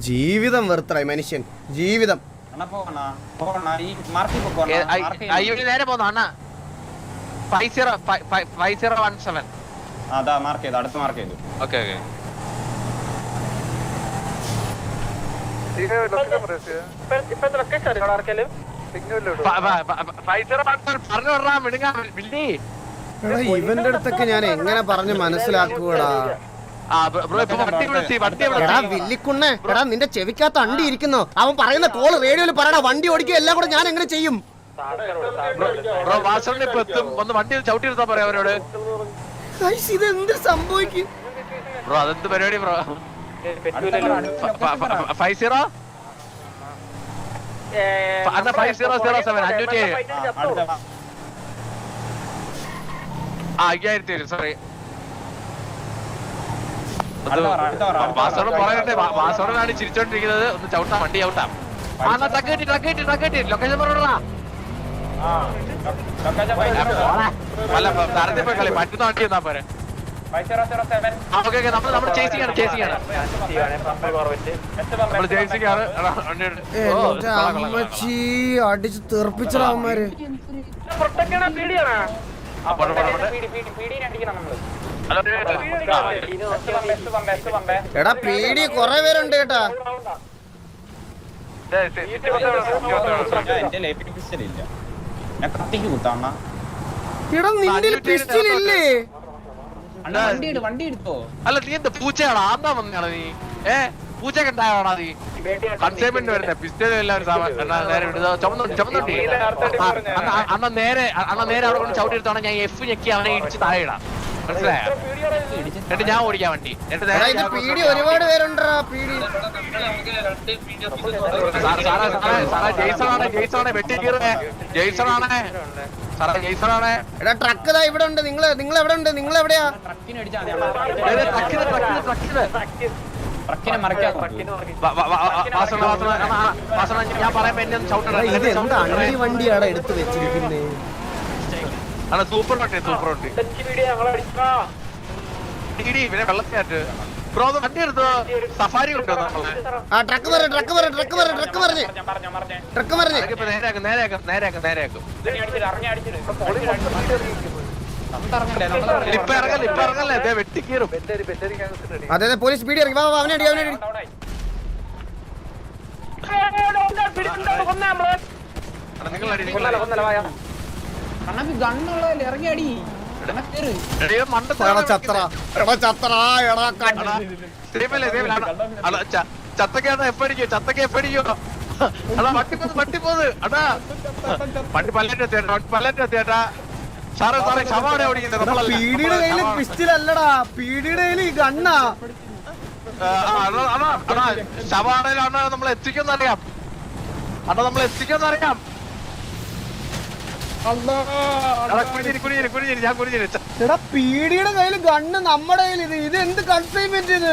ജീവിതം വെറുത്തറായി മനുഷ്യൻ. ജീവിതം. നേരെ പോന്നു അണ്ണ. Five zero five zero one seven അതാ മാർക്ക് ചെയ്തു. അടുത്ത് ചെയ്തു. ഓക്കെ ഓക്കെ ഇവന്റെ അടുത്തൊക്കെ ഞാൻ എങ്ങനെ പറഞ്ഞു മനസ്സിലാക്കൂടാ എടാ വില്ലിക്കുണ്ണേ എടാ നിന്റെ ചെവിക്കകത്ത് അണ്ടി ഇരിക്കുന്നു. അവൻ പറയുന്ന കോൾ റേഡിയോയിൽ പറയടാ വണ്ടി ഓടിക്കുക എല്ലാം കൂടെ ഞാൻ എങ്ങനെ ചെയ്യും? ബ്രോ വാസോണിന് ഇപ്പൊ എത്തും. ഒന്ന് വണ്ടിയിൽ ചവിട്ടി എടുത്താ പറയാ അവരോട് ഗയ്സ്, ഇത് എന്ത് സംഭവിക്കും? ബ്രോ അതെന്ത് പരിപാടി ബ്രോ? ഫൈവ് സീറോ അന്ന ഫൈവ് സീറോ സീറോ സെവൻ അഞ്ഞൂറ്റി ഏഴ്. ആ അയ്യായിരത്തി ഏഴ് സോറി അടുത്ത പറ, അടുത്ത പറ, അടുത്ത പറ. വാസോട് പറയണ്ടേ വാസോടാണ് ചിരിച്ചോണ്ടിരിക്കുന്നത് ഒന്ന് ചവിട്ടാം വണ്ടി ചവിട്ടാം ആ എന്നാ ട്രക്ക് കിട്ടി ട്രക്ക് കിട്ടി ട്രക്ക് കിട്ടി ലൊക്കേഷൻ പറഞ്ഞോടാ ആ, ലൊക്കേഷൻ five zero അല്ല തരത്തിൽ പോയി കളി പറ്റുന്ന വണ്ടി എന്നാ പോരെ five zero zero seven. ആ ഓക്കെ ഓക്കെ നമ്മൾ നമ്മൾ ചേസിംഗ് ആണ് ചേസിംഗ് ആണ് നമ്മൾ. ചേസിംഗ് ആണ്. അമ്മച്ചി അടിച്ച് തെറിപ്പിച്ചടാ അവന്മാര് ആ. പീടി, പീടി, അടിക്കണം നമ്മൾ. എടാ പീടി കൊറേ പേരുണ്ട് കേട്ടാ എടാ നിന്റെ പിസ്റ്റൽ ഇല്ലേ അണ്ണ വണ്ടി എടു വണ്ടി എടുത്തോ അല്ല നീ എന്താ പൂച്ചയാണോ ആന്താ വന്നാണോ നീ ഏ പൂച്ച നീ കൺസൈൻമെന്റ് വരുന്നേ പിസ്റ്റൽ എല്ലാവരും ചുമന്നുണ്ട് അണ്ണ നേരെ അണ്ണ നേരെ അവിടെ കൊണ്ട് ചവിട്ടി എടുത്താണ് ഞാൻ എഫ് ഞെക്കി അവനെ ഇടിച്ച് താഴെ ഇടാം മനസ്സിലായോ? എന്നിട്ട് ഞാൻ ഓടിക്കാൻ വണ്ടി. എന്നിട്ട് എടാ നേരെ ഇത് ഞാൻ- പീടി ഒരുപാട് പേരുണ്ടാ പീടി സാറേ സാറേ സാറേ ജെയ്സൺ ആണ് ജെയ്സൺ ആണ് വെട്ടി കീറേ ജെയ്സൺ ആണ് സാറേ ജെയ്സൺ ആണ് എടാ ട്രക്ക് ദാ ഇവിടെ ഉണ്ട്. നിങ്ങൾ നിങ്ങൾ എവിടെ ഉണ്ട്? നിങ്ങൾ എവിടെയാ? ട്രക്കിന് ട്രക്കിനെ. ട്രക്കിന് ട്രക്കിന്. മറിക്കാൻ ഞാൻ പറയാൻ ചവിട്ടണം. അണ്ടി എടുത്ത് വെച്ചിരിക്കുന്നേ? അണ്ണാ സൂപ്പർ വണ്ടി സൂപ്പർ വണ്ടി ഇടി പിന്നെ ബ്രോ അത് വണ്ടി എടുത്തോ സഫാരി ഉണ്ടോ നമ്മളെ ആ ട്രക്ക് വരെ ട്രക്ക് വരെ ട്രക്ക് വരെ ട്രക്ക് വരെ ഞാൻ പറഞ്ഞു പറഞ്ഞു ട്രക്ക് ഇപ്പൊ ഇപ്പൊ ഇറങ്ങല്ലേ ഇപ്പൊ ഇറങ്ങല്ലേ വെട്ടിക്കീറും അതെ അതെ പോലീസ് പീടി ഇറങ്ങി വാ വാ, അവനെ അടി അവനെ അടി. കണ്ണപ്പി ഗണ്ണുള്ളതല്ലേ ഇറങ്ങി അടി എപ്പടിക്കോ ചത്തക്ക എപ്പടിക്കോ അടാ പല്ലന്റെ പല്ലന്റെ പല്ലറ്റ് എത്തിയേട്ടാ സാറേ സാറേ ശവാണ് ഓടിക്കുന്നത് നമ്മളല്ല. പീടിയുടെ കയ്യിൽ ശവമാണ്. അല്ലടാ. പീടിയുടെ കയ്യിൽ ഈ ഗണ്ണാ അണ്ണാ നമ്മൾ എത്തിക്കുന്നറിയാം അടാ നമ്മൾ എത്തിക്കുമെന്ന് എടാ പീടിയുടെ കയ്യിൽ ഗണ്ണ് നമ്മുടെ കയ്യിൽ ഇത്. ഇത് എന്ത് കൺസൈൻമെന്റ് ഇത്?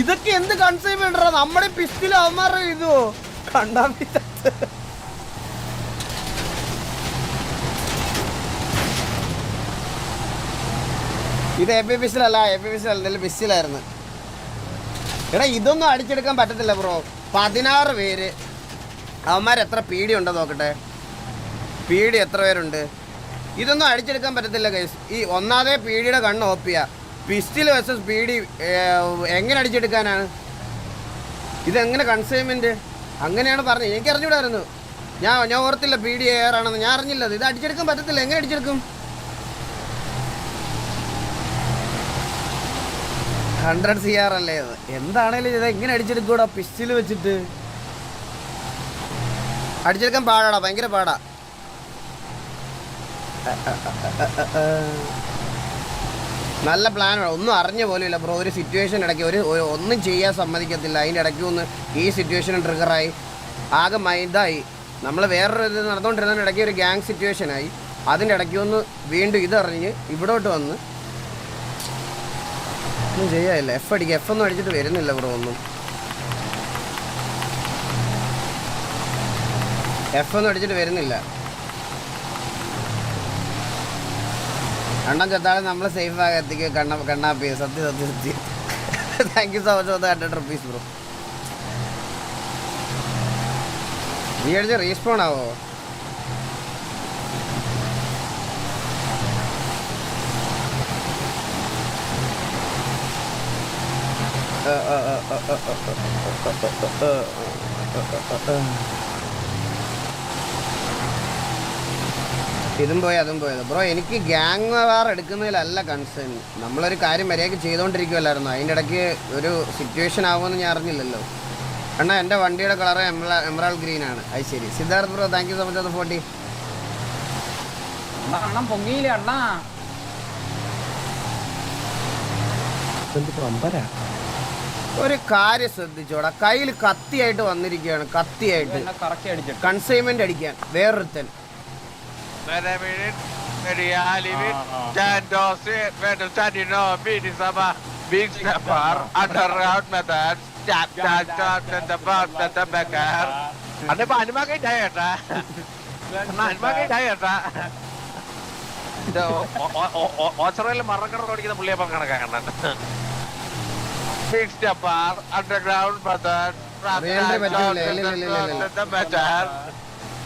ഇതൊക്കെ എന്ത് കൺസൈൻമെന്റ് നമ്മുടെ പിസ്റ്റിൽ അവന്മാരുടെ ഇതോ? കണ്ടാ. ഇത് എ പി പിസ്റ്റലല്ല എ പി പിസ്റ്റൽ പിസ്റ്റിലായിരുന്നു എടാ ഇതൊന്നും അടിച്ചെടുക്കാൻ പറ്റത്തില്ല ബ്രോ പതിനാറ് പേര്. അവന്മാർ എത്ര പീടി ഉണ്ടോ നോക്കട്ടെ. പീടി എത്ര പേരുണ്ട്? ഇതൊന്നും അടിച്ചെടുക്കാൻ പറ്റത്തില്ല ഗൈസ് ഈ ഒന്നാമതേ പീടിയുടെ കണ്ണ് ഓപ്പിയ പിസ്റ്റിൽ വെസസ് പീടി എങ്ങനെ അടിച്ചെടുക്കാനാണ്? ഇതെങ്ങനെ കൺസൈൻമെന്റ് അങ്ങനെയാണ് പറഞ്ഞത്. എനിക്ക് അറിഞ്ഞൂടായിരുന്നു ഞാൻ ഞാൻ ഓർത്തില്ല പീഡി ഏറാണെന്ന് ഞാൻ അറിഞ്ഞില്ല. ഇത് അടിച്ചെടുക്കാൻ പറ്റത്തില്ല. എങ്ങനെ അടിച്ചെടുക്കും? ഹൺഡ്രഡ് സി ആർ അല്ലേ ഇത്? എന്താണേലും ഇത് എങ്ങനെ അടിച്ചെടുക്കൂടാ പിസ്റ്റിൽ വെച്ചിട്ട്. അടിച്ചെടുക്കാൻ പാടാടാ ഭയങ്കര പാടാ. നല്ല പ്ലാനാണ് ഒന്നും അറിഞ്ഞ പോലും ഇല്ല ബ്രോ ഒരു സിറ്റുവേഷൻ ഇടയ്ക്ക് ഒരു- ഒന്നും ചെയ്യാൻ സമ്മതിക്കത്തില്ല. അതിന്റെ ഇടയ്ക്ക് ഒന്ന് ഈ സിറ്റുവേഷൻ ട്രിഗറായി ആകെ മൈൻഡായി നമ്മൾ വേറൊരു ഇത് നടന്നുകൊണ്ടിരുന്നതിന്റെ ഇടയ്ക്ക് ഒരു ഗ്യാങ് സിറ്റുവേഷനായി അതിന്റെ ഇടയ്ക്ക് ഒന്ന് വീണ്ടും ഇതറിഞ്ഞ് ഇവിടോട്ട് വന്ന് ഒന്നും ചെയ്യാനില്ല. എഫ് അടിക്കുക എഫ് ഒന്നും അടിച്ചിട്ട് വരുന്നില്ല ബ്രോ ഒന്നും. എഫ് ഒന്നും അടിച്ചിട്ട് വരുന്നില്ല. കണ്ണം ചെത്താളെ നമ്മൾ സേഫ് ആകെ എത്തിക്കുക കണ്ണ കണ്ണാപ്പി സത്യം സത്യം സത്യം. Thank you so much four hundred rupees bro നീ അടിച്ച റീസ്പോൺ ആവോ? ഇതും പോയി അതും പോയത് ബ്രോ എനിക്ക് ഗ്യാങ് വാർ എടുക്കുന്നതിലല്ല കൺസേൺ നമ്മളൊരു കാര്യം മര്യാദയ്ക്ക് ചെയ്തുകൊണ്ടിരിക്കുമല്ലായിരുന്നു അതിന്റെ ഇടയ്ക്ക് ഒരു സിറ്റുവേഷൻ ആവുമെന്ന് ഞാൻ അറിഞ്ഞില്ലല്ലോ. അണ്ണാ എന്റെ വണ്ടിയുടെ കളർ എംറ എമറാൾ ഗ്രീൻ ആണ്. അത് ശരി. Siddharth bro thank you so much അത് ഫോർട്ടി പൊങ്ങിയില്ല അണ്ണാ? ഒരു കാര്യം ശ്രദ്ധിച്ചോടാ കയ്യിൽ കത്തിയായിട്ട് വന്നിരിക്കുകയാണ് കത്തിയായിട്ട് കൺസൈൻമെന്റ് അടിക്കാൻ വേറൊരുത്തൻ ഓച്ചറയിൽ മറക്കട ഓടിക്കുന്ന പുള്ളിയപ്പം കണക്കാണ് ഇല്ല, ഇല്ല, ഇല്ല, ഇല്ല.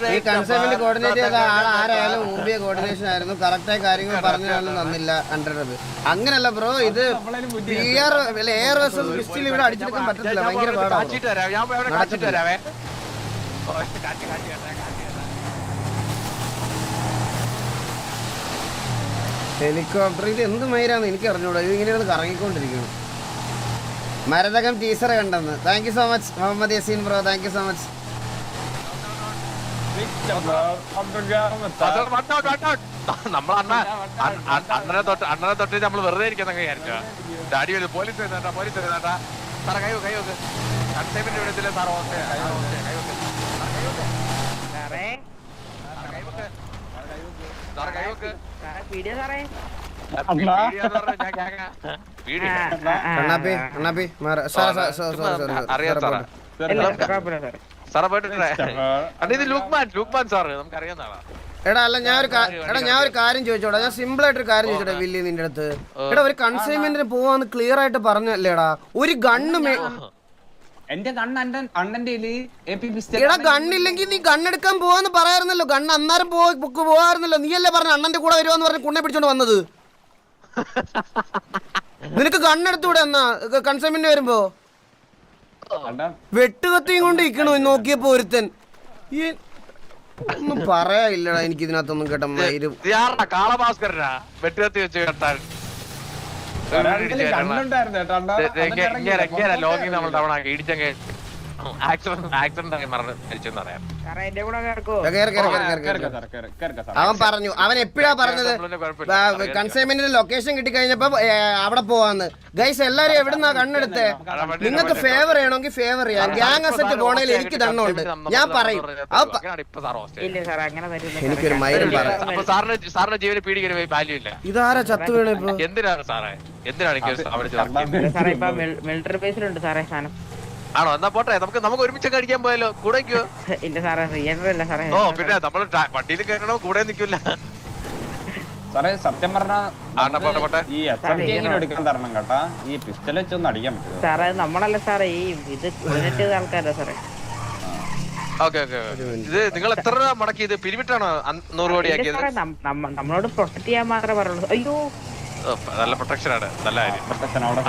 ഈ കൺസൈൻമെന്റ് കോർഡിനേറ്റ് ചെയ്ത ആൾ ആരായാലും മുമ്പിയ കോർഡിനേഷൻ ആയിരുന്നു. കറക്റ്റായ കാര്യങ്ങൾ പറഞ്ഞാലും തന്നില്ല ഹൺഡ്രഡ് അങ്ങനല്ല ബ്രോ ഇത് P R air versus pistol ഇവിടെ അടിച്ചെടുക്കാൻ പറ്റത്തില്ല. ഭയങ്കര പാടാണ്. ഹെലികോപ്റ്റർ ഇത് എന്ത് മൈരാന്ന് എനിക്ക് അറിഞ്ഞൂടാ ഇത് ഇങ്ങനെയാണ് ഒന്ന് കറങ്ങിക്കൊണ്ടിരിക്കുന്നു മരതകം ടീച്ചർ കണ്ടെന്ന്. Thank you so much Muhammad Yaseen bro thank you so much നമ്മൾ അണ്ണ അണ്ണനെ തൊട്ട് അണ്ണനെ തൊട്ട് നമ്മൾ വെറുതെ ഇരിക്കുന്ന വിചാരിച്ചോ. ഡാഡി വരും പോലീസ് വരുന്നേട്ടാ പോലീസ് വരുന്നേട്ടാ. സാറേ കൈ കൈ വെക്ക്. കൺസൈൻമെന്റ് വിടത്തില്ല സാർ ഓക്കെ വെക്ക്, കൈ വെക്ക്. സാറേ കൈ വെക്ക്. സാറേ വെക്ക്. സാറേ. കണ്ണാപ്പി കണ്ണാപ്പി സോറി സോറി. അറിയാം സാറേ സാറേ അല്ല ഇത് ലുക്മാൻ ലുക്മാൻ സാറ് നമുക്ക് അറിയാവുന്ന എടാ അല്ല ഞാൻ ഒരു എടാ ഞാൻ ഒരു കാര്യം ചോദിച്ചോടാ. ഞാൻ സിമ്പിൾ ആയിട്ട് ഒരു കാര്യം ചോദിച്ചോടാ വില്ലി നിന്റെ അടുത്ത്. എടാ ഒരു കൺസൈൻമെന്റിന് പോവാന്ന് ക്ലിയർ ആയിട്ട് പറഞ്ഞല്ലേടാ. ഒരു ഗണ്ണ് എന്റെ കണ്ണ് അണ്ണന്റെ എടാ ഗണ്ണില്ലെങ്കിൽ നീ ഗണ്ണെടുക്കാൻ പോവാന്ന് പറയാറുന്നല്ലോ. ഗണ്ണ് അന്നേരം പോവാറുന്നല്ലോ നീ പോവാറുന്നല്ലോ. നീയല്ലേ പറഞ്ഞ അണ്ണന്റെ കൂടെ വരുവാന്ന് പറഞ്ഞ് കുണ്ണെ പിടിച്ചോണ്ട് വന്നത്? നിനക്ക് കണ്ണെടുത്തൂടെ എന്നാ? കൺസൈൻമെന്റ് വരുമ്പോ? വെട്ടുകത്തിയും കൊണ്ട് ഇരിക്കണു നോക്കിയപ്പോ ഒരുത്തൻ. ഈ ഒന്നും പറയാനില്ലടാ എനിക്ക് ഇതിനകത്തൊന്നും കേട്ട മയിരും കാളഭാസ്കരനാ? വെട്ടുകത്തി വെച്ച് കേട്ടാൽ അണ്ണൻ ഇറങ്ങി. ലോകിങ് നമ്മൾ തവണ ഇടിച്ചങ്ങ് അവൻ പറഞ്ഞു അവൻ എപ്പോഴാ പറഞ്ഞത്? കൺസൈൻമെന്റിന്റെ ലൊക്കേഷൻ കിട്ടിക്കഴിഞ്ഞപ്പോ അവിടെ പോവാന്ന്. ഗൈസ് എല്ലാരും എവിടുന്നാ കണ്ണെടുത്തേ? നിങ്ങൾക്ക് ഫേവർ ചെയ്യണമെങ്കിൽ ഫേവർ ചെയ്യാം. ഗ്യാങ് അസറ്റ് പോണേൽ എനിക്ക് ദണ്ണുണ്ട് ഞാൻ പറയും. എനിക്കൊരു മൈരം പറയാം അപ്പൊ സാറിന് സാറിന്റെ ജീവന് പീഡിക്കുന്ന വാല്യൂ ഇല്ല. ഇതാരാ ചത്തു വീണ ഇപ്പൊ? എന്തിനാണ് സാറേ? എന്തിനാണ് അവിടെ മിലിറ്ററി ബേസിലുണ്ട് സാറേ സാധനം. ആണോ? എന്നാ പോട്ടെ നമുക്ക് നമുക്ക് ഒരുമിച്ച് അടിക്കാൻ പോയാലോ? കൂടെ നിൽക്കുവോ? ഇല്ല സാറേ അല്ല സാറേ. ഓ പിന്നെ നമ്മൾ വണ്ടിയിൽ കയറണോ? കൂടെ നിൽക്കില്ല. സാറേ സത്യം. ഈ എസ് എം എടുക്കാൻ തരണം കേട്ടാ. ഈ പിസ്റ്റൽ വെച്ചൊന്നും അടിക്കാൻ സാറേ നമ്മളല്ല സാറേ ഈ ഇത് കോർഡിനേറ്റ് ആൾക്കാരാ സാറേ. ഓക്കെ ഓക്കെ ഇത് നിങ്ങൾ എത്ര രൂപ മുടക്കിയത്? പിരിവിട്ടാണോ നൂറ് കോടി ആക്കിയത്? സാറേ നമ്മ- നമ്മളോട് പ്രൊട്ടക്ട് ചെയ്യാൻ മാത്രമേ പറയുള്ളൂ. അയ്യോ. നല്ല പ്രൊട്ടക്ഷൻ ആണ്. നല്ല കാര്യം.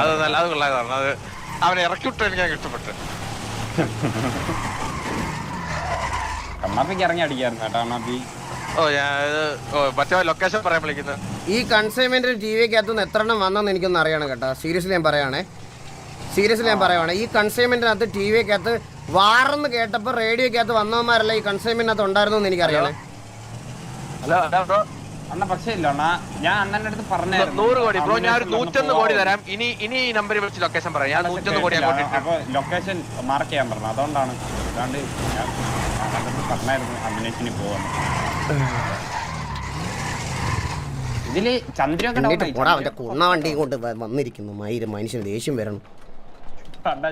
അത് നല്ല അത് അവനെ ഇറക്കി വിട്ട എനിക്ക് അങ്ങ് ഇഷ്ടപ്പെട്ടു. കണ്ണാപ്പിക്ക് ഇറങ്ങി അടിക്കായിരുന്നു കേട്ടോ കണ്ണാപ്പി ഓ ഞാൻ ഓ മറ്റേ ലൊക്കേഷൻ പറയാൻ വിളിക്കുന്നത് ഈ കൺസൈൻമെന്റ് ടി വിക്കകത്തുനിന്ന് എത്ര എണ്ണം വന്നെന്ന് എനിക്കൊന്ന് അറിയണം കേട്ടോ. സീരിയസ്ലി ഞാൻ പറയുകയാണേ സീരിയസ്ലി ഞാൻ പറയുവാണ്. ഈ കൺസൈൻമെന്റിനകത്ത് ടി വിക്കകത്ത് വാറെന്ന് കേട്ടപ്പോൾ റേഡിയോക്കകത്ത് വന്നവന്മാരല്ല ഈ കൺസൈൻമെന്റിനകത്ത് ഉണ്ടായിരുന്നു എന്ന് എനിക്കറിയണേ. ഹലോ. അണ്ണ പക്ഷേ ഇല്ല അണ്ണാ. ഞാൻ അണ്ണന്റെ അടുത്ത് പറഞ്ഞായിരുന്നു. നൂറ് കോടി. ബ്രോ ഞാൻ ഒരു നൂറ്റൊന്ന് കോടി തരാം. ഇനി ഇനി ഈ നമ്പറിൽ വിളിച്ച് ലൊക്കേഷൻ പറയാം. ഞാൻ നൂറ്റൊന്ന് കോടി അപ്പൊ ലൊക്കേഷൻ മാർക്ക് ചെയ്യാൻ പറഞ്ഞു. അതുകൊണ്ടാണ് അല്ലാണ്ട് ഞാൻ പറഞ്ഞായിരുന്നു ഇതിൽ ചന്ദ്രയൊക്കെ അവന്റെ കുണ്ണ വണ്ടി കൊണ്ട് വന്നിരിക്കുന്നു. മയിര് മനുഷ്യന് ദേഷ്യം വരണം.